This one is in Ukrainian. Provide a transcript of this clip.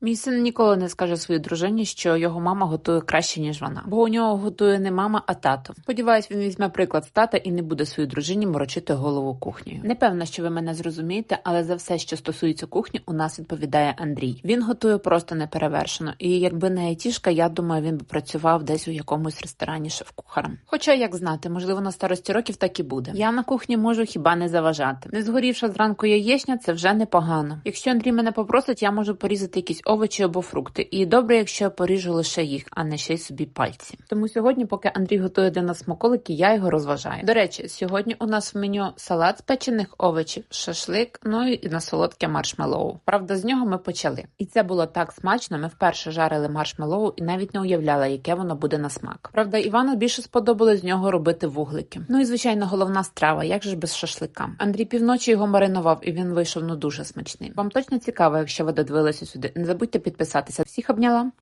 Мій син ніколи не скаже своїй дружині, що його мама готує краще, ніж вона, бо у нього готує не мама, а тато. Сподіваюсь, він візьме приклад з тата і не буде своїй дружині морочити голову кухнею. Не певна, що ви мене зрозумієте, але за все, що стосується кухні, у нас відповідає Андрій. Він готує просто неперевершено. І якби не айтішка, я думаю, він би працював десь у якомусь ресторані шеф-кухарем. Хоча як знати, можливо, на старості років так і буде. Я на кухні можу хіба не заважати. Не згорівша зранку яєчня, це вже непогано. Якщо Андрій мене попросить, я можу порізати якісь овочі або фрукти. І добре, якщо я поріжу лише їх, а не ще й собі пальці. Тому сьогодні, поки Андрій готує для нас смаколики, я його розважаю. До речі, сьогодні у нас в меню салат з печених овочів, шашлик, ну і на солодке маршмеллоу. Правда, з нього ми почали. І це було так смачно. Ми вперше жарили маршмеллоу і навіть не уявляли, яке воно буде на смак. Правда, Івану більше сподобалось з нього робити вуглики. Ну і звичайно, головна страва, як же ж без шашлика. Андрій півночі його маринував, і він вийшов ну дуже смачним. Вам точно цікаво, якщо ви додивилися сюди. Не забудьте підписатися. Всіх обняла.